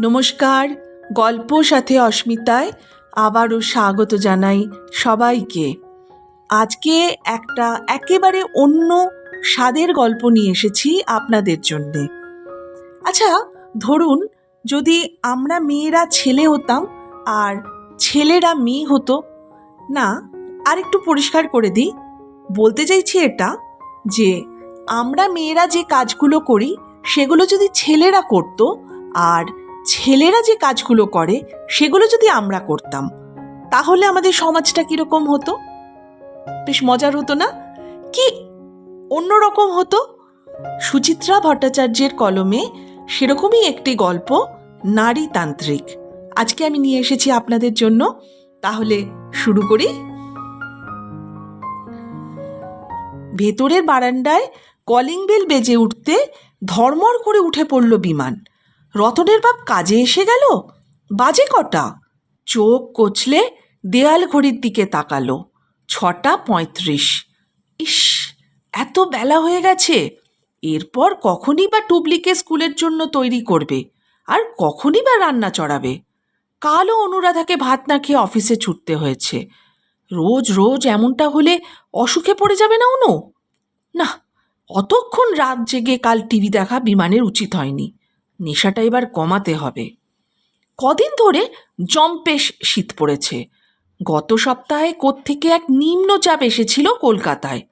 নমস্কার গল্প সাথে অস্মিতায় আবারও স্বাগত জানাই সবাইকে। আজকে একটা একেবারে অন্য স্বাদের গল্প নিয়ে এসেছি আপনাদের জন্যে। আচ্ছা ধরুন যদি আমরা মেয়েরা ছেলে হতাম আর ছেলেরা মেয়ে হতো, না আর একটু পরিষ্কার করে দিই। বলতে চাইছি এটা যে, আমরা মেয়েরা যে কাজগুলো করি, সেগুলো যদি ছেলেরা করতো আর ছেলেরা যে কাজগুলো করে, সেগুলো যদি আমরা করতাম, তাহলে আমাদের সমাজটা কীরকম হতো? বেশ মজার হতো না? কি অন্যরকম হতো? সুচিত্রা ভট্টাচার্যের কলমে সেরকমই একটি গল্প নারীতান্ত্রিক আজকে আমি নিয়ে এসেছি আপনাদের জন্য। তাহলে শুরু করি। ভেতরের বারান্দায় কলিং বেল বেজে উঠতে ধর্মর করে উঠে পড়ল বিমান। রতনের বাপ কাজে এসে গেল? বাজে কটা? চোখ কচলে দেয়াল ঘড়ির দিকে তাকালো। ছটা পঁয়ত্রিশ। ইস, এত বেলা হয়ে গেছে। এরপর কখনই বা টুবলিকে স্কুলের জন্য তৈরি করবে? আর কখনই বা রান্না চড়াবে? কালও অনুরাধাকে ভাত না খেয়ে অফিসে ছুটতে হয়েছে। রোজ রোজ এমনটা হলে অসুখে পড়ে যাবে না অনু? না, অতক্ষণ রাত জেগে কাল টিভি দেখা বিমানের উচিত হয়নি। নেশাটা এবার কমাতে হবে। কদিন ধরে জম্পেশ শীত পড়েছে। গত সপ্তাহে কোত্থেকে এক নিম্নচাপ এসেছিল কলকাতায়।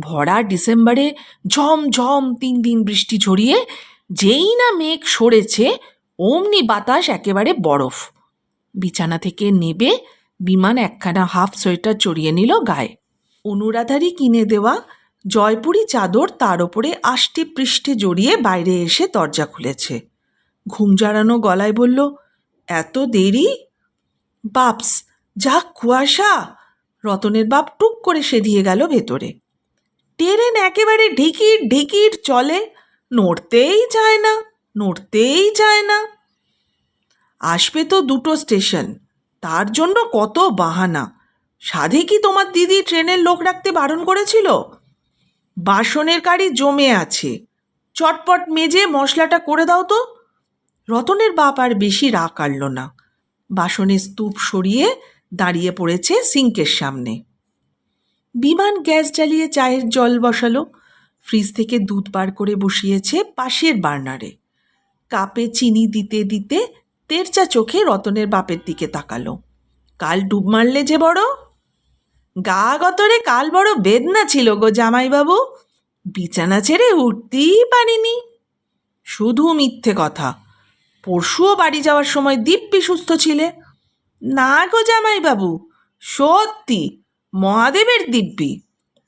ভরা ডিসেম্বরে ঝমঝম তিন দিন বৃষ্টি ঝরিয়ে যেই না মেঘ সরেছে, অমনি বাতাস একেবারে বরফ। বিছানা থেকে নেবে বিমান একখানা হাফ সোয়েটার চড়িয়ে নিল গায়ে। অনুরাধারই কিনে দেওয়া জয়পুরি চাদর তার ওপরে আষ্টি পৃষ্ঠে জড়িয়ে বাইরে এসে দরজা খুলেছে। ঘুম জড়ানো গলায় বলল, এত দেরি? বাপস, যা কুয়াশা! রতনের বাপ টুক করে সেধিয়ে গেল ভেতরে। ট্রেন একেবারে ঢিকির ঢিকির চলে, নড়তেই চায় না, নড়তেই চায় না। আসবে তো দুটো স্টেশন, তার জন্য কত বাহানা। সাধে কি তোমার দিদি ট্রেনের লোক রাখতে বারণ করেছিল? বাসনের কারি জমে আছে। চটপট মেজে মশলাটা করে দাও তো। রতনের বাপ আর বেশি রাগ কাড়ল না। বাসনের স্তূপ সরিয়ে দাঁড়িয়ে পড়েছে সিঙ্কের সামনে। বিমান গ্যাস জ্বালিয়ে চায়ের জল বসালো। ফ্রিজ থেকে দুধ বার করে বসিয়েছে পাশের বার্নারে। কাপে চিনি দিতে দিতে তেরচা চোখে রতনের বাপের দিকে তাকালো। কাল ডুব মারলে যে বড়? গা গতরে কাল বড় বেদনা ছিল গো জামাইবাবু। বিছানা ছেড়ে উঠতেই পারিনি। শুধু মিথ্যে কথা। পরশুও বাড়ি যাওয়ার সময় দিব্যি সুস্থ ছিলে। না গো জামাইবাবু, সত্যি, মহাদেবের দিব্যি।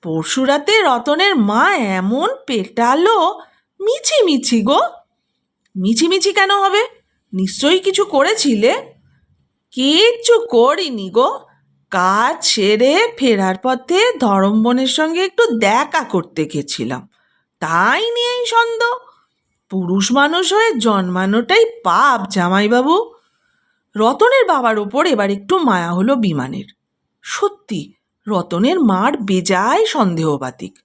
পরশু রাতে রতনের মা এমন পেটালো মিছি মিছি গো। মিছি মিছি কেন হবে? নিশ্চয়ই কিছু করেছিলে? কিচ্ছু করিনি গো। কাজ সেরে ফেরার পথে ধরম ধরমবনের সঙ্গে একটু দেখা করতে গেছিলাম। তাই নিয়েই সন্দেহ। পুরুষ মানুষ হয়ে জন্মানোটাই পাপ, জামাইবাবু। রতনের বাবার ওপর এবার একটু মায়া হলো বিমানের। সত্যি, রতনের মার বেজায় সন্দেহবাতিক।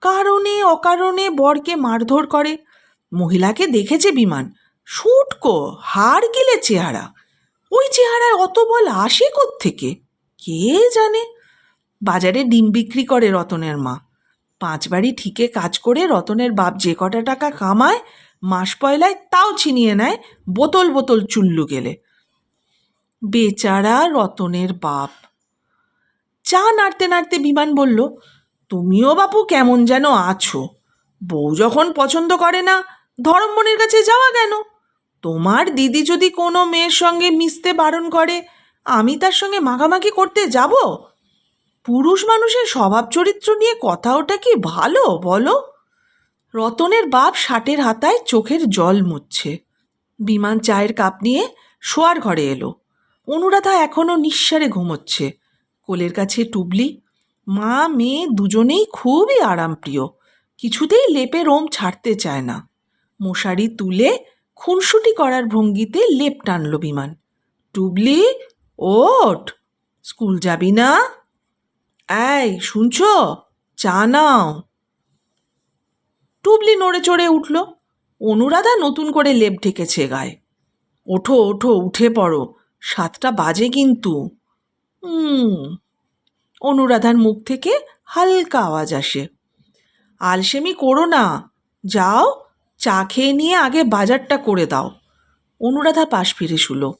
কারণে, অকারণে বরকে মারধর করে। মহিলাকে দেখেছে বিমান। শুটকো হাড় গিলে চেহারা। ওই চেহারায় অত বল আসে থেকে কে জানে? বাজারে ডিম বিক্রি করে রতনের মা। পাঁচ বাড়ি ঠিকে কাজ করে রতনের বাপ যে কটা টাকা কামায়, মাস পয়লায় তাও ছিনিয়ে নেয়, বোতল বোতল চুল্লু গেলে। বেচারা রতনের বাপ। চা নাড়তে নাড়তে বিমান বলল, তুমিও বাপু কেমন যেন আছো? বউ যখন পছন্দ করে না ধরমবনের কাছে যাওয়া কেন? তোমার দিদি যদি কোনো মেয়ের সঙ্গে মিশতে বারণ করে আমি তার সঙ্গে মাখামাখি করতে যাব? পুরুষ মানুষের স্বভাব চরিত্র নিয়ে কথা ওটা কি ভালো, বলো? রতনের বাপ ষাটের হাতায় চোখের জল মুছছে বিমান চায়ের কাপ নিয়ে শোয়ার ঘরে এলো। অনুরাধা এখনও নিঃসারে ঘুমোচ্ছে। কোলের কাছে টুবলি। মা, মেয়ে দুজনেই খুবই আরামপ্রিয়। কিছুতেই লেপে রোম ছাড়তে চায় না। মশারি তুলে খুনসুটি করার ভঙ্গিতে লেপ টানল বিমান। টুবলি ওঠ, স্কুল যাবি না? এই, শুনছ? চা নাও। টুবলি নড়ে চড়ে উঠল। অনুরাধা নতুন করে লেপ ঢেকেছে গায়ে। ওঠো ওঠো, উঠে পড়ো। সাতটা বাজে কিন্তু। হুম। অনুরাধার মুখ থেকে হালকা আওয়াজ আসে। আলসেমি করো না। যাও, চা খেয়ে নিয়ে আগে বাজারটা করে দাও। অনুরাধা পাশ ফিরে শুলো।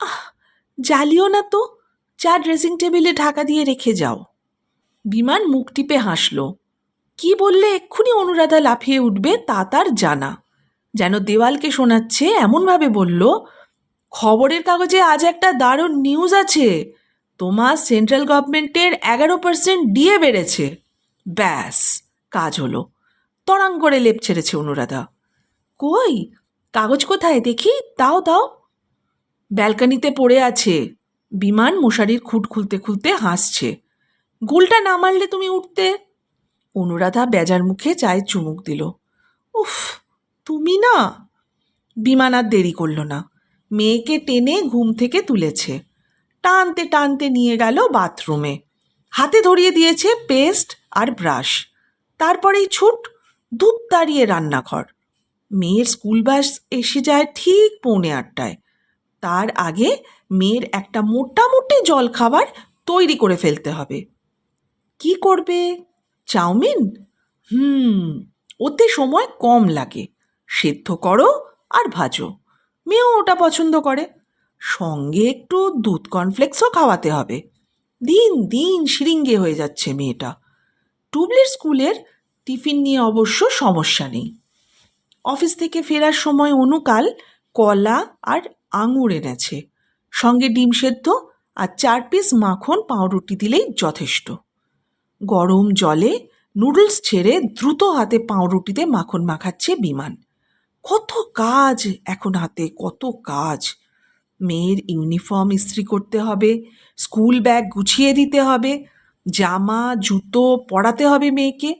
আহ জ্বালিও না তো, চা ড্রেসিং টেবিলে ঢাকা দিয়ে রেখে যাও। বিমান মুখ টিপে হাসল। কি বললে এক্ষুনি অনুরাধা লাফিয়ে উঠবে তা তার জানা। যেন দেওয়ালকে শোনাচ্ছে, এমনভাবে বলল, খবরের কাগজে আজ একটা দারুণ নিউজ আছে। তোমার সেন্ট্রাল গভর্নমেন্টের এগারো পার্সেন্ট ডিএ বেড়েছে। ব্যাস, কাজ হলো। তরাং করে লেপ ছেড়েছে অনুরাধা। কই, কাগজ কোথায়? দেখি, দাও দাও। ব্যালকানিতে পড়ে আছে। বিমান মশারির খুঁট খুলতে খুলতে হাসছে। গোলটা না মারলে তুমি উঠতে? অনুরাধা বেজার মুখে চায়ে চুমুক দিল। উফ, তুমি না? বিমান আর দেরি করল না। মেয়েকে টেনে ঘুম থেকে তুলেছে। টানতে টানতে নিয়ে গেল বাথরুমে। হাতে ধরিয়ে দিয়েছে পেস্ট আর ব্রাশ। তারপরেই ছুট দুধ দাঁড়িয়ে রান্নাঘর। মেয়ের স্কুল বাস এসে যায় ঠিক পৌনে আটটায়। তার আগে মেয়ের একটা মোটামুটি জল খাবার তৈরি করে ফেলতে হবে। কি করবে? চাউমিন? হুম, ওতে সময় কম লাগে। সেদ্ধ করো আর ভাজো। মেয়েও ওটা পছন্দ করে। সঙ্গে একটু দুধ কর্নফ্লেক্সও খাওয়াতে হবে। দিন দিন শিরিঙ্গে হয়ে যাচ্ছে মেয়েটা। টুবলির স্কুলের টিফিন নিয়ে অবশ্য সমস্যা নেই। অফিস থেকে ফেরার সময় অনুকাল, কলা আর আঙুর এনেছে। সঙ্গে ডিম সেদ্ধ আর চার পিস মাখন, পাউরুটি দিলেই যথেষ্ট। গরম জলে নুডলস ছেড়ে দ্রুত হাতে পাউরুটিতে মাখন মাখাচ্ছে বিমান। কত কাজ এখন হাতে, কত কাজ। মেয়ের ইউনিফর্ম ইস্ত্রি করতে হবে, স্কুল ব্যাগ গুছিয়ে দিতে হবে, জামা, জুতো পরাতে হবে মেয়েকে।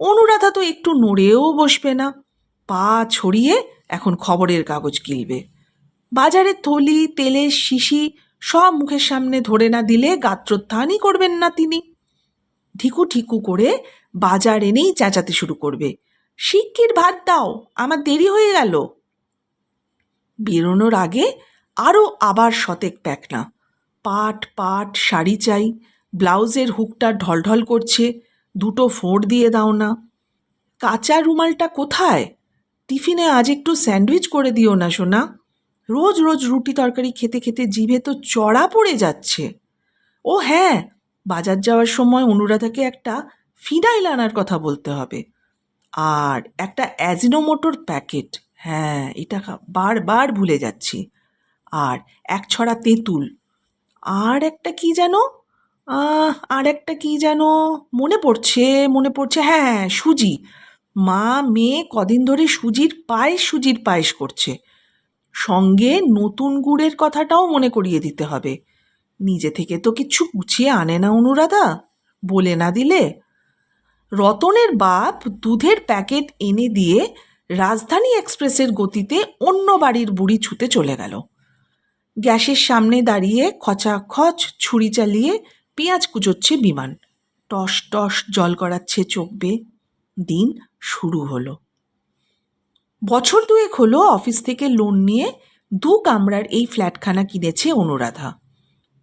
অনুরাধা তো একটু নড়েও বসবে না। পা ছড়িয়ে এখন খবরের কাগজ গিলবে। বাজারের থলি, তেলের শিশি সব মুখের সামনে ধরে না দিলে গাত্রোত্থানই করবেন না তিনি। ঢিকু ঠিকু করে বাজার এনেই চেঁচাতে শুরু করবে। শিগগির ভাত দাও, আমার দেরি হয়ে গেল। বেরোনোর আগে আরও আবার শতেক প্যাকনা। পাট পাট, শাড়ি চাই, ব্লাউজের হুকটা ঢলঢল করছে, দুটো ফোঁড় দিয়ে দাও না। কাঁচা রুমালটা কোথায়? টিফিনে আজ একটু স্যান্ডউইচ করে দিও না, সোনা। রোজ রোজ রুটি তরকারি খেতে খেতে জিভে তো চড়া পড়ে যাচ্ছে। ও হ্যাঁ বাজার যাওয়ার সময় অনুরাধাকে একটা ফিনাইল আনার কথা বলতে হবে। আর একটা অ্যাজিনোমোটোর প্যাকেট। হ্যাঁ এটা বারবার ভুলে যাচ্ছি। আর এক ছড়া তেঁতুল। আর একটা কি যেন? আর একটা কি যেন? মনে পড়ছে মনে পড়ছে। হ্যাঁ হ্যাঁ সুজি। মা মেয়ে কদিন ধরে সুজির পায়েস সুজির পায়েস করছে। সঙ্গে নতুন গুড়ের কথাটাও মনে করিয়ে দিতে হবে। নিজে থেকে তো কিছু গুছিয়ে আনে না অনুরাধা। বলে না দিলে? রতনের বাপ দুধের প্যাকেট এনে দিয়ে রাজধানী এক্সপ্রেসের গতিতে অন্য বাড়ির বুড়ি ছুতে চলে গেল। গ্যাসের সামনে দাঁড়িয়ে খচাখচ ছুরি চালিয়ে পেঁয়াজ কুচোচ্ছে বিমান। টস টস জল করাচ্ছে চোখ বেয়ে। দিন শুরু হলো। বছর দুয়েক হলো অফিস থেকে লোন নিয়ে দু কামরার এই ফ্ল্যাটখানা কিনেছে অনুরাধা।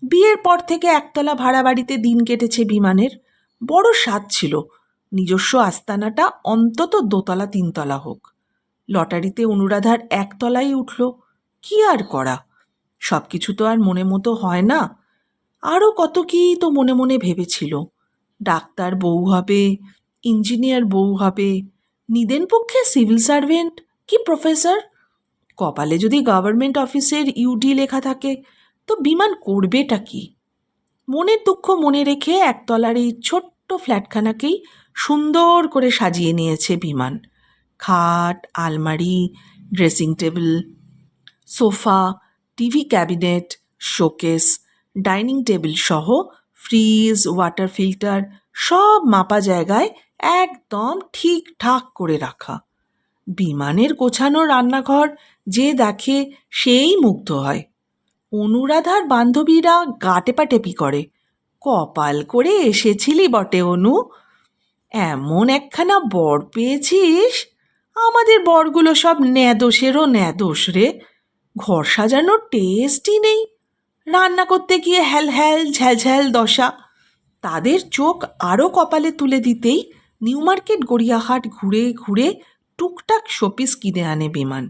বিয়ের পর থেকে একতলা ভাড়া বাড়িতে দিন কেটেছে বিমানের। বড় স্বাদ ছিল। নিজস্ব আস্তানাটা অন্তত দোতলা তিনতলা হোক। লটারিতে অনুরাধার একতলাই উঠল। কি আর করা? সব কিছু তো আর মনে মতো হয় না। আরও কত কি তো মনে মনে ভেবেছিল। ডাক্তার বউ হবে, ইঞ্জিনিয়ার বউ হবে, নিদেন পক্ষে সিভিল সার্ভেন্ট কি প্রফেসর কপালে যদি গভর্নমেন্ট অফিসের ইউডি লেখা থাকে, তো বিমান করবেটা কি? মনের দুঃখ মনে রেখে একতলার এই ছোট্ট ফ্ল্যাটখানাকেই সুন্দর করে সাজিয়ে নিয়েছে বিমান। খাট, আলমারি dressing table sofa TV cabinet showcase dining table সহ ফ্রিজ ওয়াটার ফিল্টার সব মাপা জায়গায় একদম ঠিকঠাক করে রাখা। বিমানের গোছানো রান্নাঘর যে দেখে সেই মুগ্ধ হয়। অনুরাধার বান্ধবীরা গাটেপাটেপি করে, কপাল করে এসেছিলি বটে, অনু। এমন একখানা বর পেয়েছিস? আমাদের বরগুলো সব ন্যাদোষেরও ন্যাদোষ রে। ঘর সাজানোর টেস্টই নেই। রান্না করতে গিয়ে হ্যাল হ্যাল ঝ্যালঝ্যাল দশা। তাদের চোখ আরও কপালে তুলে দিতেই নিউ মার্কেট গড়িয়াহাট ঘুরে ঘুরে টুকটাক শোপিস কিনে আনে বিমান।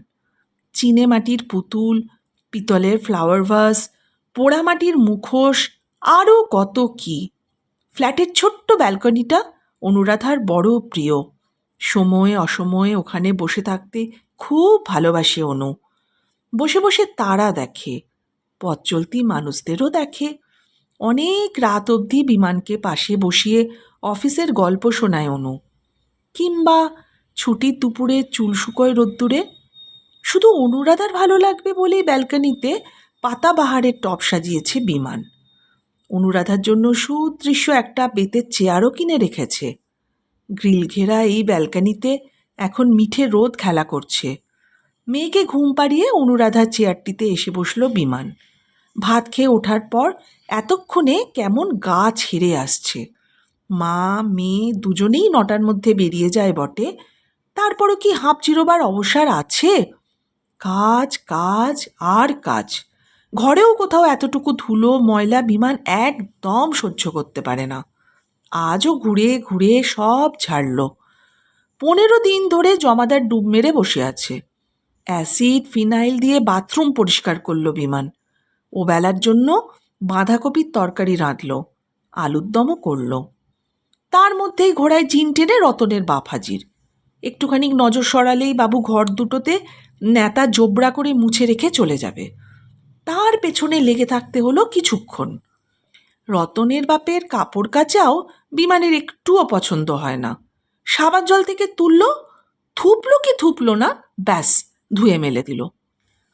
চিনে মাটির পুতুল, পিতলের ফ্লাওয়ার ভাস পোড়ামাটির মুখোশ আরও কত কি। ফ্ল্যাটের ছোট্ট ব্যালকনিটা অনুরাধার বড় প্রিয়। সময়ে অসময়ে ওখানে বসে থাকতে খুব ভালোবাসে অনু। বসে বসে তারা দেখে, পথ চলতি মানুষদেরও দেখে। অনেক রাত অবধি বিমানকে পাশে বসিয়ে অফিসের গল্প শোনায় অনু। কিংবা ছুটির দুপুরে চুল শুকোয় রোদ্দুরে? শুধু অনুরাধার ভালো লাগবে বলেই ব্যালকনিতে পাতাবাহারের টপ সাজিয়েছে বিমান। অনুরাধার জন্য সুদৃশ্য একটা বেতের চেয়ারও কিনে রেখেছে। গ্রিল ঘেরা এই ব্যালকনিতে এখন মিঠে রোদ খেলা করছে। মেয়েকে ঘুম পাড়িয়ে অনুরাধার চেয়ারটিতে এসে বসল বিমান। ভাত খেয়ে ওঠার পর এতক্ষণে কেমন গা ছেড়ে আসছে। মা, মেয়ে দুজনেই নটার মধ্যে বেরিয়ে যায় বটে। তারপরও কি হাঁপ চিরোবার অবসর আছে? কাজ কাজ, আর কাজ। ঘরেও কোথাও এতটুকু ধুলো, ময়লা, বিমান একদম সহ্য করতে পারে না। আজও ঘুরে ঘুরে সব ছাড়ল পনেরো দিন ধরে জমাদার ডুব মেরে বসে আছে। অ্যাসিড, ফিনাইল দিয়ে বাথরুম পরিষ্কার করল বিমান। ও বেলার জন্য বাঁধাকপির তরকারি রাঁধল আলুর দমও করল। তার মধ্যেই ঘোড়ায় জিন টেনে রতনের বাপ হাজির। একটুখানি নজর সরালেই বাবু ঘর দুটোতে নেতা জোবড়া করে মুছে রেখে চলে যাবে। তার পেছনে লেগে থাকতে হলো কিছুক্ষণ। রতনের বাপের কাপড় কাচাও বিমানের একটুও পছন্দ হয় না। সাবান জল থেকে তুললো থুপলো কি থুপলো না, ব্যাস, ধুয়ে মেলে দিল।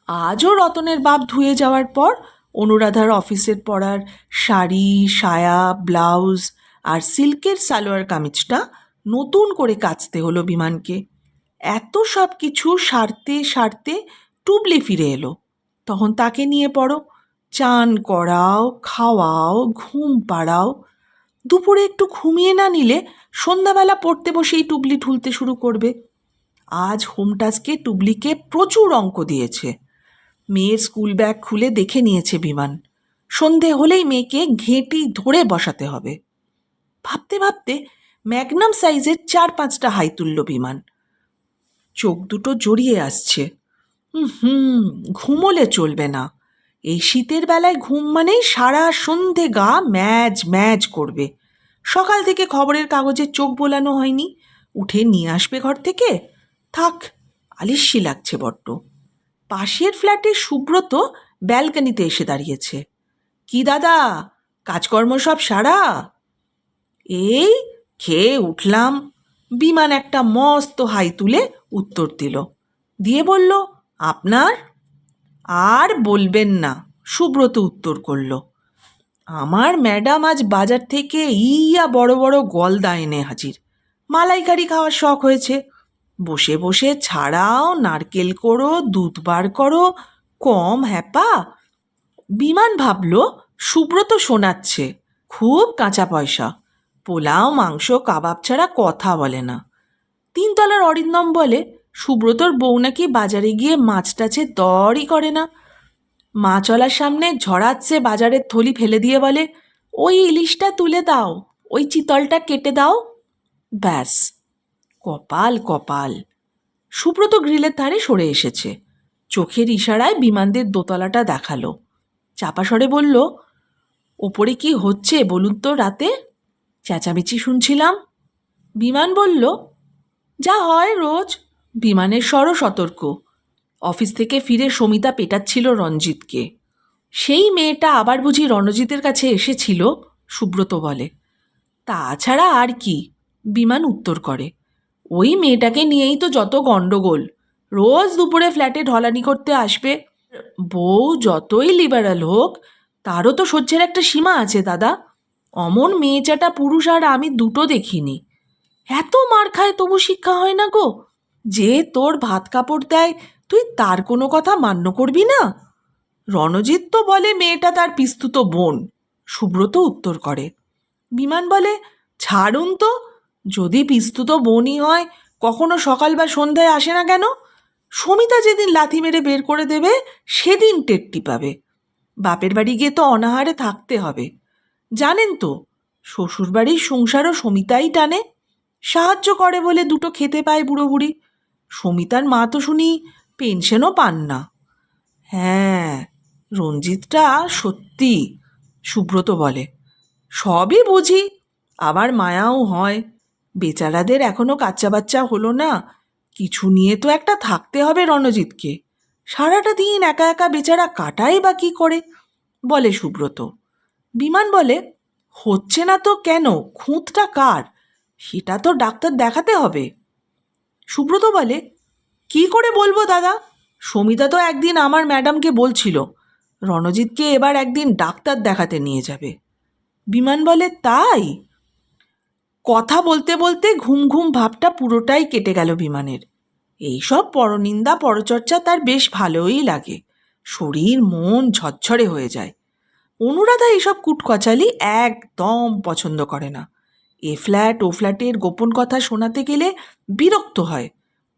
আজও রতনের বাপ ধুয়ে যাওয়ার পর অনুরাধার অফিসের পরার শাড়ি, সায়া, ব্লাউজ আর সিল্কের সালোয়ার কামিজটা নতুন করে কাচতে হলো বিমানকে। এত সব কিছু সারতে সারতে টুবলি ফিরে এলো। তখন তাকে নিয়ে পড়ো। চান করাও, খাওয়াও, ঘুম পাড়াও। দুপুরে একটু ঘুমিয়ে না নিলে সন্ধ্যাবেলা পড়তে বসেই টুবলি ঠুলতে শুরু করবে। আজ হোমটাস্কে টুবলিকে প্রচুর অঙ্ক দিয়েছে। মেয়ের স্কুল ব্যাগ খুলে দেখে নিয়েছে বিমান। সন্ধে হলেই মেয়েকে ঘেঁটি ধরে বসাতে হবে। ভাবতে ভাবতে ম্যাগনাম সাইজের চার পাঁচটা হাই তুলল বিমান। চোখ দুটো জড়িয়ে আসছে। হুম ঘুমোলে চলবে না। এই শীতের বেলায় ঘুম মানেই সারা সন্ধে গা ম্যাজ ম্যাজ করবে। সকাল থেকে খবরের কাগজে চোখ বোলানো হয়নি। উঠে নিয়ে আসবে ঘর থেকে। থাক, আলিস্যি লাগছে বড্ড। পাশের ফ্ল্যাটে সুব্রত ব্যালকনিতে এসে দাঁড়িয়েছে। কি দাদা, কাজকর্ম সব সারা? এই খেয়ে উঠলাম। বিমান একটা মস্ত হাই তুলে উত্তর দিল। দিয়ে বলল, আপনার? আর বলবেন না, সুব্রত উত্তর করল। আমার ম্যাডাম আজ বাজার থেকে ইয়া বড় বড় গলদা এনে হাজির। মালাইকারি খাওয়ার শখ হয়েছে। বসে বসে ছাড়াও নারকেল করো, দুধ বার করো, কম হ্যাপা? বিমান ভাবল, সুব্রত শোনাচ্ছে, খুব কাঁচা পয়সা। পোলাও, মাংস, কাবাব ছাড়া কথা বলে না। তিনতলার অরিন্দম বলে, সুব্রতর বউ নাকি বাজারে গিয়ে মাছ টাছে দরই করে না। মাছওয়ালার সামনে ঝরাচ্ছে বাজারের থলি ফেলে দিয়ে বলে, ওই ইলিশটা তুলে দাও, ওই চিতলটা কেটে দাও। ব্যাস, কপাল কপাল। সুব্রত গ্রিলের ধারে সরে এসেছে। চোখের ইশারায় বিমানদের দোতলাটা দেখাল। চাপাসরে বলল, ওপরে কি হচ্ছে বলুন তো রাতে? চেঁচামেচি শুনছিলাম। বিমান বলল, যা হয় রোজ। বিমানের স্বরও সতর্ক। অফিস থেকে ফিরে সমিতা পেটাচ্ছিল রঞ্জিতকে। সেই মেয়েটা আবার বুঝি রণজিতের কাছে এসেছিল, সুব্রত বলে। তাছাড়া আর কি, বিমান উত্তর করে। ওই মেয়েটাকে নিয়েই তো যত গণ্ডগোল। রোজ দুপুরে ফ্ল্যাটে ঢলানি করতে আসবে। বউ যতই লিবারাল হোক, তারও তো সহ্যের একটা সীমা আছে, দাদা। অমন মেয়েচাটা পুরুষ আর আমি দুটো দেখিনি। এত মার খায় তবু শিক্ষা হয় না গো। যে তোর ভাত কাপড় দেয়, তুই তার কোনো কথা মান্য করবি না? রণজিৎ তো বলে মেয়েটা তার পিস্তুত বোন। সুব্রত উত্তর করে। বিমান বলে, ছাড়ুন তো, যদি পিস্তুত বোনই হয়, কখনো সকাল বা সন্ধ্যায় আসে না কেন? সমিতা যেদিন লাথি মেরে বের করে দেবে, সেদিন টেট্টি পাবে। বাপের বাড়ি গিয়ে তো অনাহারে থাকতে হবে। জানেন তো, শ্বশুরবাড়ির সংসারও সমিতাই টানে। সাহায্য করে বলে দুটো খেতে পায় বুড়ো বুড়ি সমিতার মা তো শুনি পেনশনও পান না। হ্যাঁ রঞ্জিতটা সত্যি সুব্রত বলে। সবই বুঝি, আবার মায়াও হয়। বেচারাদের এখনও কাচ্চা বাচ্চা হলো না, কিছু নিয়ে তো একটা থাকতে হবে রণজিৎকে সারাটা দিন একা একা বেচারা কাটাই বা কী করে? বলে সুব্রত। বিমান বলে, হচ্ছে না তো কেন? খুঁতটা কার? সেটা তো ডাক্তার দেখাতে হবে। সুব্রত বলে, কি করে বলব দাদা? সমিতা তো একদিন আমার ম্যাডামকে বলছিল, রণজিৎকে এবার একদিন ডাক্তার দেখাতে নিয়ে যাবে। বিমান বলে, তাই? কথা বলতে বলতে ঘুম ঘুম ভাবটা পুরোটাই কেটে গেল বিমানের। এইসব পরনিন্দা, পরচর্চা তার বেশ ভালোই লাগে। শরীর, মন ঝরঝরে হয়ে যায়। অনুরাধা এইসব কুটকচালি একদম পছন্দ করে না। এ ফ্ল্যাট, ও ফ্ল্যাটের গোপন কথা শোনাতে গেলে বিরক্ত হয়।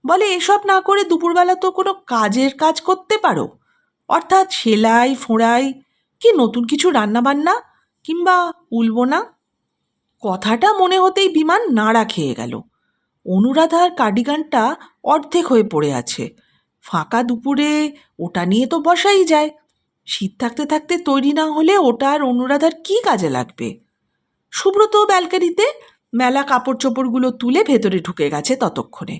বলে, এসব না করে দুপুরবেলা তো কোনো কাজের কাজ করতে পারো? অর্থাৎ সেলাই, ফোঁড়াই কি নতুন কিছু রান্নাবান্না কিংবা উলবো না? কথাটা মনে হতেই বিমান নাড়া খেয়ে গেল। অনুরাধার কার্ডিগানটা অর্ধেক হয়ে পড়ে আছে। ফাঁকা দুপুরে ওটা নিয়ে তো বসাই যায়। শীত থাকতে থাকতে তৈরি না হলে ওটা আর অনুরাধার কি কাজে লাগবে? সুব্রত ব্যালকানিতে মেলা কাপড় চোপড়গুলো তুলে ভেতরে ঢুকে গেছে ততক্ষণে।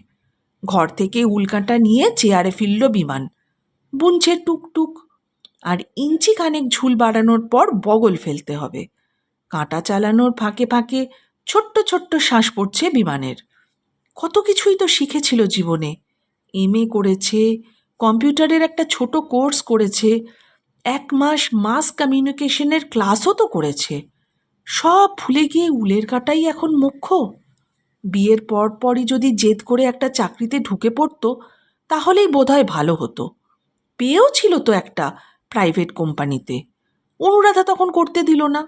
ঘর থেকে উল্কাটা নিয়ে চেয়ারে ফিরল বিমান। বুনছে টুকটুক। আর ইঞ্চি খানেক ঝুল বাড়ানোর পর বগল ফেলতে হবে। কাঁটা চালানোর ফাঁকে ফাঁকে ছোট্ট ছোট্ট শ্বাস পড়ছে বিমানের। কত কিছুই তো শিখেছিল জীবনে। এম করেছে, কম্পিউটারের একটা ছোট কোর্স করেছে এক মাস মাস কমিউনিকেশনের ক্লাসও তো করেছে। সব ভুলে গিয়ে উলের কাটাই এখন মুখ্য। বিয়ের পর পরই যদি জেদ করে একটা চাকরিতে ঢুকে পড়তো, তাহলেই বোধহয় ভালো হতো। পেয়েও ছিল তো একটা প্রাইভেট কোম্পানিতে অনুরাধা তখন করতে দিল না।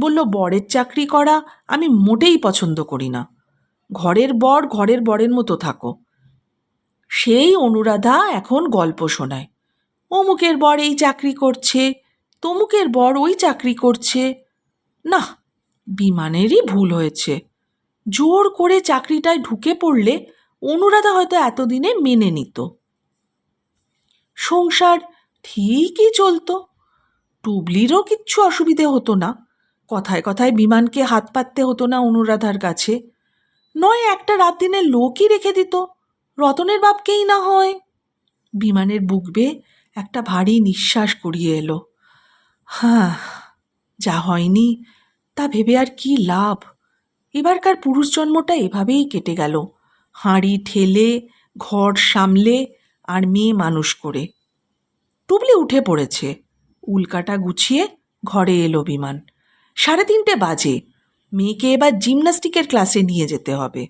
বলল, বরের চাকরি করা আমি মোটেই পছন্দ করি না। ঘরের বর ঘরের বরের মতো থাকো। সেই অনুরাধা এখন গল্প শোনায়। অমুকের বর এই চাকরি করছে, তমুকের বর ওই চাকরি করছে। না, বিমানেরই ভুল হয়েছে। জোর করে চাকরিটায় ঢুকে পড়লে অনুরাধা হয়তো এতদিনে মেনে নিত। সংসার ঠিকই চলতো। টুবলিরও কিচ্ছু অসুবিধে হতো না। কথায় কথায় বিমানকে হাত পাততে হতো না অনুরাধার কাছে। নয়, একটা রাত দিনে লোকই রেখে দিত। রতনের বাপকেই না হয়। বিমানের বুক বেয়ে একটা ভারী নিঃশ্বাস করিয়ে এলো। হ্যাঁ যা হয়নি, তা ভেবে আর কি লাভ? এবারকার পুরুষ জন্মটা এভাবেই কেটে গেল। হাঁড়ি ঠেলে, ঘর সামলে আর মেয়ে মানুষ করে। টুবলি উঠে পড়েছে। উল্কাটা গুছিয়ে ঘরে এলো বিমান। সাড়ে তিনটে বাজে। মেয়েকে এবার জিমনাস্টিকের ক্লাসে নিয়ে যেতে হবে।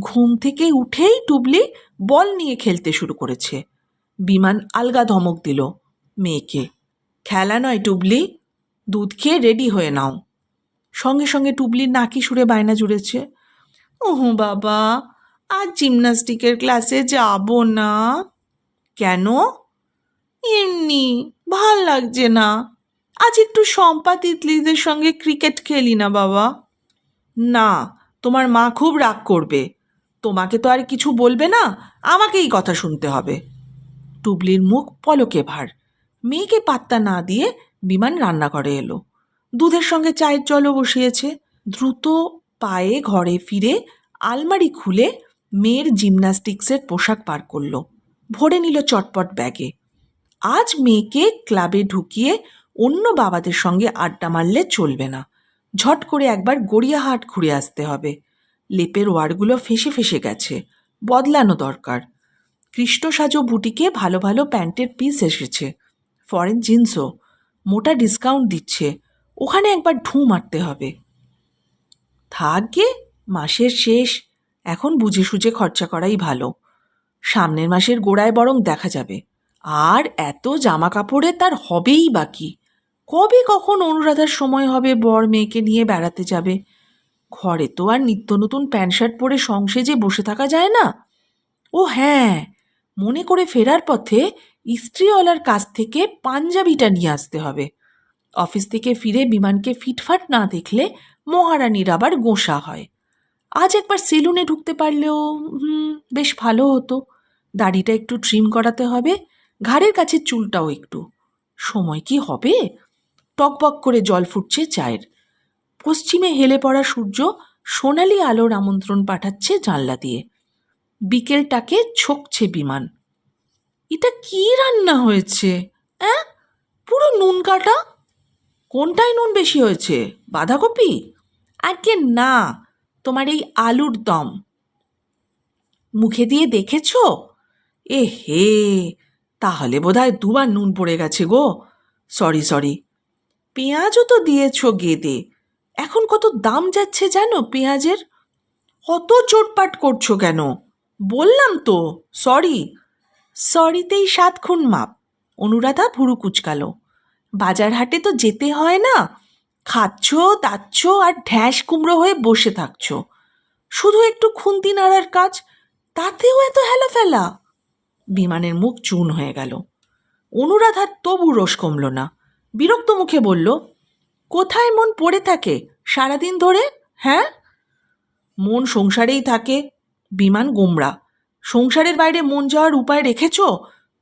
ঘুম থেকে উঠেই টুবলি বল নিয়ে খেলতে শুরু করেছে। বিমান আলগা ধমক দিল মেয়েকে। খেলা নয় টুবলি, দুধ খেয়ে রেডি হয়ে নাও। সঙ্গে সঙ্গে টুবলির নাকি সুরে বায়না জুড়েছে। ওহো বাবা, আজ জিমনাস্টিকের ক্লাসে যাব না। কেন? এমনি, ভালো লাগছে না। আজ একটু শম্পা তিতলিদের সঙ্গে ক্রিকেট খেলি না বাবা। না, তোমার মা খুব রাগ করবে। তোমাকে তো আর কিছু বলবে না, আমাকেই কথা শুনতে হবে। টুবলির মুখ পলকে ভার। মেয়েকে পাত্তা না দিয়ে বিমান রান্নাঘরে এলো। দুধের সঙ্গে চায়ের জলও বসিয়েছে। দ্রুত পায়ে ঘরে ফিরে আলমারি খুলে মেয়ের জিমন্যাস্টিক্সের পোশাক পার করল। ভরে নিল চটপট ব্যাগে। আজ মেয়েকে ক্লাবে ঢুকিয়ে অন্য বাবাদের সঙ্গে আড্ডা মারলে চলবে না। ঝট করে একবার গড়িয়াহাট ঘুরে আসতে হবে। লেপের ওয়ারগুলো ফেসে ফেসে গেছে। বদলানো দরকার। কৃষ্ণ সাজো বুটিকে ভালো ভালো প্যান্টের পিস এসেছে। ফরেন জিন্সও মোটা ডিসকাউন্ট দিচ্ছে। ওখানে একবার ঢু মারতে হবে। থাকগে মাসের শেষ। এখন বুঝে সুঝে খরচা করাই ভালো। সামনের মাসের গোড়ায় বরং দেখা যাবে। আর এত জামা কাপড়ে তার হবেই বাকি। কবে কখন অনুরাধার সময় হবে বর মেয়েকে নিয়ে বেড়াতে যাবে? ঘরে তো আর নিত্য নতুন প্যান্ট শার্ট পরে সংসেজে বসে থাকা যায় না। ও হ্যাঁ মনে করে ফেরার পথে ইস্ত্রিওয়ালার কাছ থেকে পাঞ্জাবিটা নিয়ে আসতে হবে। অফিস থেকে ফিরে বিমানকে ফিটফাট না দেখলে মহারানীর আবার গোঁসা হয়। আজ একবার সেলুনে ঢুকতে পারলেও বেশ ভালো হতো। দাড়িটা একটু ট্রিম করাতে হবে, ঘাড়ের কাছে চুলটাও একটু। সময় কি হবে? টকবক করে জল ফুটছে চায়ের। পশ্চিমে হেলে পড়া সূর্য সোনালি আলোর আমন্ত্রণ পাঠাচ্ছে জানলা দিয়ে। বিকেলটাকে ছকছে বিমান। এটা কি রান্না হয়েছে, অ্যাঁ? পুরো নুন কাটা? কোনটায় নুন বেশি হয়েছে, বাঁধাকপি? আগে না, তোমার এই আলুর দম। মুখে দিয়ে দেখেছ? এ হে, তাহলে বোধহয় দুবার নুন পড়ে গেছে গো। Sorry sorry. পেঁয়াজও তো দিয়েছ গেদে। এখন কত দাম যাচ্ছে জানো পেঁয়াজের? কত চোটপাট করছ কেন? বললাম তো সরি সরিতেই সাত খুন মাপ। অনুরাধা ভুরু কুচকালো। বাজার হাটে তো যেতে হয় না। খাচ্ছ দাচ্ছ আর ঢ্যাস কুমড়ো হয়ে বসে থাকছ। শুধু একটু খুন্তি নাড়ার কাজ, তাতেও এত হেলা ফেলা বিমানের মুখ চুন হয়ে গেল। অনুরাধার তবু রোষ কমল না। বিরক্ত মুখে বলল, কোথায় মন পড়ে থাকে? সারাদিন ধরে হ্যাঁ? মন সংসারেই থাকে বিমান গোমরা সংসারের বাইরে মন যাওয়ার উপায় রেখেছ?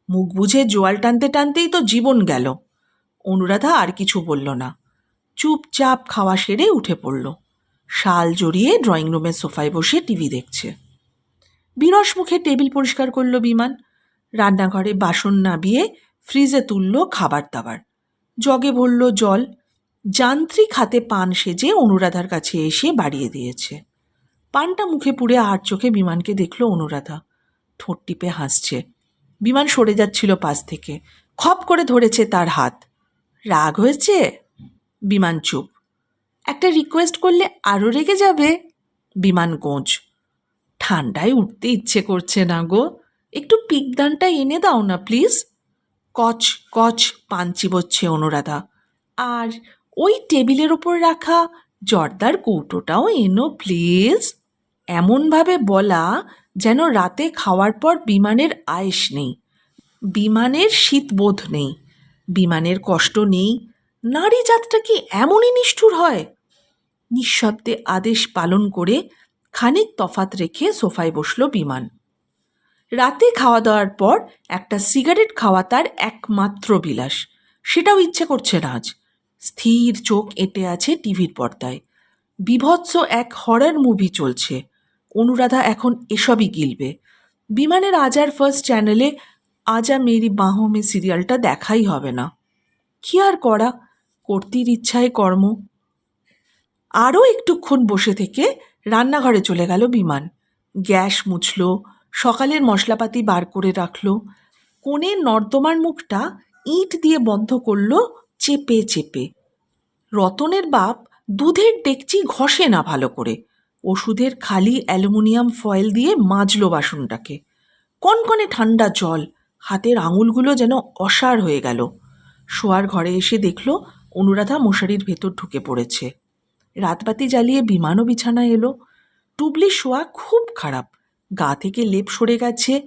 মুখ বুঝে জোয়াল টানতে টানতেই তো জীবন গেল। অনুরাধা আর কিছু বলল না। চুপচাপ খাওয়া সেরে উঠে পড়ল। শাল জড়িয়ে ড্রয়িং রুমের সোফায় বসে টিভি দেখছে। বিরস মুখে টেবিল পরিষ্কার করল বিমান। রান্নাঘরে বাসন নাবিয়ে ফ্রিজে তুলল খাবার দাবার জগে ভরল জল। যান্ত্রিক হাতে পান সেজে অনুরাধার কাছে এসে বাড়িয়ে দিয়েছে। পানটা মুখে পুড়ে আর চোখে বিমানকে দেখল অনুরাধা। ঠোঁট টিপে হাসছে। বিমান সরে যাচ্ছিল পাশ থেকে। খপ করে ধরেছে তার হাত। রাগ হয়েছে? বিমান চুপ। একটা রিকোয়েস্ট করলে আরও রেগে যাবে? বিমান গোঁজ। ঠান্ডায় উঠতে ইচ্ছে করছে না গো। একটু পিকদানটা এনে দাও না প্লিজ কচ কচ, পান চিবোচ্ছে অনুরাধা। আর ওই টেবিলের ওপর রাখা জর্দার কৌটোটাও এনো প্লিজ এমনভাবে বলা যেন রাতে খাওয়ার পর বিমানের আয়েস নেই। বিমানের শীতবোধ নেই। বিমানের কষ্ট নেই। নারী জাতটা কি এমনই নিষ্ঠুর হয়? নিঃশব্দে আদেশ পালন করে খানিক তফাত রেখে সোফায় বসল বিমান। রাতে খাওয়া দাওয়ার পর একটা সিগারেট খাওয়া তার একমাত্র বিলাস। সেটাও ইচ্ছে করছে না আজ। স্থির চোখ এঁটে আছে টিভির পর্দায়। বিভৎস এক হরার মুভি চলছে। অনুরাধা এখন এসবই গিলবে। বিমানের আজার ফার্স্ট চ্যানেলে আজা মেরি বাহমে সিরিয়ালটা দেখাই হবে না। কি আর করা? কর্তির ইচ্ছায় কর্ম। আরও একটুক্ষণ বসে থেকে রান্নাঘরে চলে গেল বিমান। গ্যাস মুছল, সকালের মশলাপাতি বার করে রাখল কোণের নর্দমার মুখটা ইট দিয়ে বন্ধ করল চেপে চেপে। রতনের বাপ দুধের ডেকচি ঘষে না ভালো করে। ওষুধের খালি অ্যালুমিনিয়াম ফয়েল দিয়ে মাজলো বাসনটাকে। কনকনে ঠান্ডা জল, হাতের আঙুলগুলো যেন অসাড় হয়ে গেল। শোয়ার ঘরে এসে দেখল অনুরাধা মশারির ভেতর ঢুকে পড়েছে। রাতবাতি জ্বালিয়ে বিমানও বিছানায় এলো। টুবলি শোয়া খুব খারাপ। গা থেকে লেপ সরে গেছে।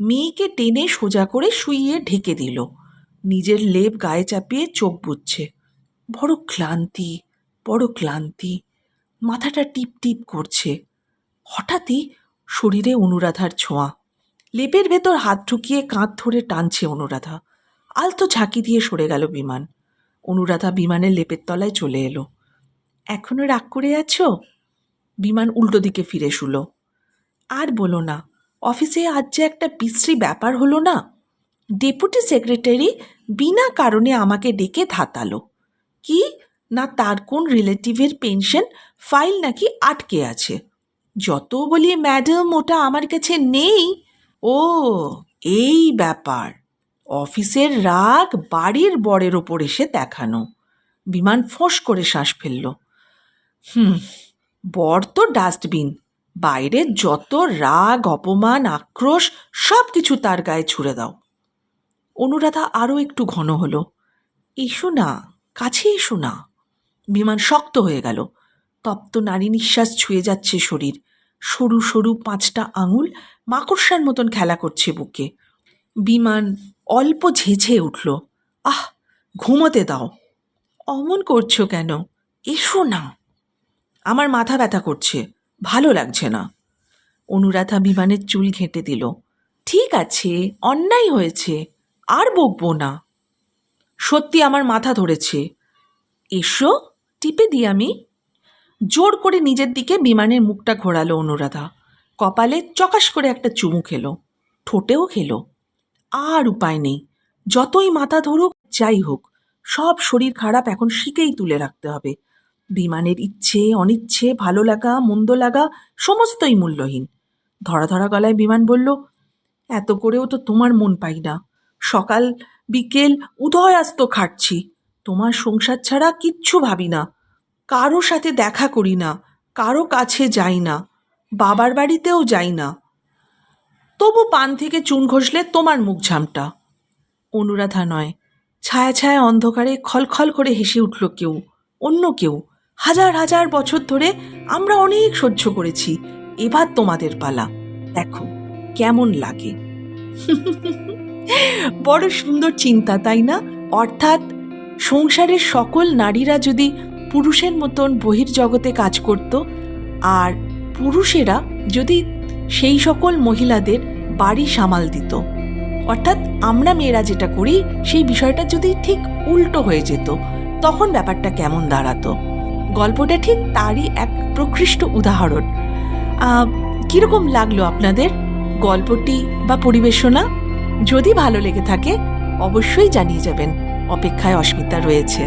মেয়েকে টেনে সোজা করে শুইয়ে ঢেকে দিল। নিজের লেপ গায়ে চাপিয়ে চোখ বুঝছে বড় ক্লান্তি বড় ক্লান্তি। মাথাটা টিপ টিপ করছে। হঠাৎই শরীরে অনুরাধার ছোঁয়া। লেপের ভেতর হাত ঢুকিয়ে কাঁধ ধরে টানছে অনুরাধা। আলতো ঝাঁকি দিয়ে সরে গেল বিমান। অনুরাধা বিমানের লেপের তলায় চলে এলো। এখনও রাগ করে আছো? বিমান উল্টো দিকে ফিরে শুলো। আর বলো না, অফিসে আজ যে একটা বিশ্রী ব্যাপার হলো না? ডেপুটি সেক্রেটারি বিনা কারণে আমাকে ডেকে ধাতালো। কি? না তার কোন রিলেটিভের পেনশন ফাইল নাকি আটকে আছে? যত বলি ম্যাডাম, ওটা আমার কাছে নেই। ও, এই ব্যাপার। অফিসের রাগ বাড়ির বরের ওপর এসে দেখানো। বিমান ফোঁস করে শ্বাস ফেলল। হুম, বর তো ডাস্টবিন। বাইরের যত রাগ, অপমান, আক্রোশ সব কিছু তার গায়ে ছুড়ে দাও। অনুরাধা আরও একটু ঘন হলো। এসো না, কাছে এসো না। বিমান শক্ত হয়ে গেল। তপ্ত নারী নিঃশ্বাস ছুঁয়ে যাচ্ছে শরীর। সরু সরু পাঁচটা আঙুল মাকড়সার মতন খেলা করছে বুকে। বিমান অল্প ঝেঁঝে উঠল। আহ, ঘুমোতে দাও। অমন করছ কেন? এসো না। আমার মাথা ব্যথা করছে। ভালো লাগছে না। অনুরাধা বিমানের চুল ঘেঁটে দিল। ঠিক আছে, অন্যায় হয়েছে। আর বকবো না। সত্যি আমার মাথা ধরেছে। এসো টিপে দিই আমি জোর করে নিজের দিকে বিমানের মুখটা ঘোরালো অনুরাধা। কপালে চকাশ করে একটা চুমু খেলো, ঠোঁটেও খেলো। আর উপায় নেই, যতই মাথা ধরুক, যাই হোক, সব শরীর খারাপ এখন শিখেই তুলে রাখতে হবে। বিমানের ইচ্ছে, অনিচ্ছে, ভালো লাগা, মন্দ লাগা, সমস্তই মূল্যহীন। ধরা ধরা গলায় বিমান বলল, এত করেও তো তোমার মন পাই না। সকাল বিকেল উদয় আস্ত খাটছি। তোমার সংসার ছাড়া কিচ্ছু ভাবি না। কারও সাথে দেখা করি না, কারও কাছে যাই না, বাবার বাড়িতেও যাই না। তবু পান থেকে চুন ঘষলে তোমার মুখ ঝামটা। অনুরাধা নয়, ছায়া ছায়া অন্ধকারে খলখল করে হেসে উঠল কেউ, অন্য কেউ। হাজার হাজার বছর ধরে আমরা অনেক সহ্য করেছি, এবার তোমাদের পালা। দেখো, কেমন লাগে। বড় সুন্দর চিন্তা, তাই না? অর্থাৎ সংসারের সকল নারীরা যদি পুরুষের মতন বহির্জগতে কাজ করত, আর পুরুষেরা যদি সেই সকল মহিলাদের বাড়ি সামাল দিত। অর্থাৎ আমরা মেয়েরা যেটা করি, সেই বিষয়টা যদি ঠিক উল্টো হয়ে যেত, তখন ব্যাপারটা কেমন দাঁড়াতো? গল্পটা ঠিক তারই এক প্রকৃষ্ট উদাহরণ। কীরকম লাগল আপনাদের? গল্পটি বা পরিবেশনা যদি ভালো লেগে থাকে, অবশ্যই জানিয়ে যাবেন। অপেক্ষায় অস্মিতা রয়েছে।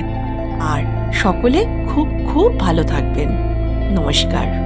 আর সকলে খুব খুব ভালো থাকবেন। নমস্কার।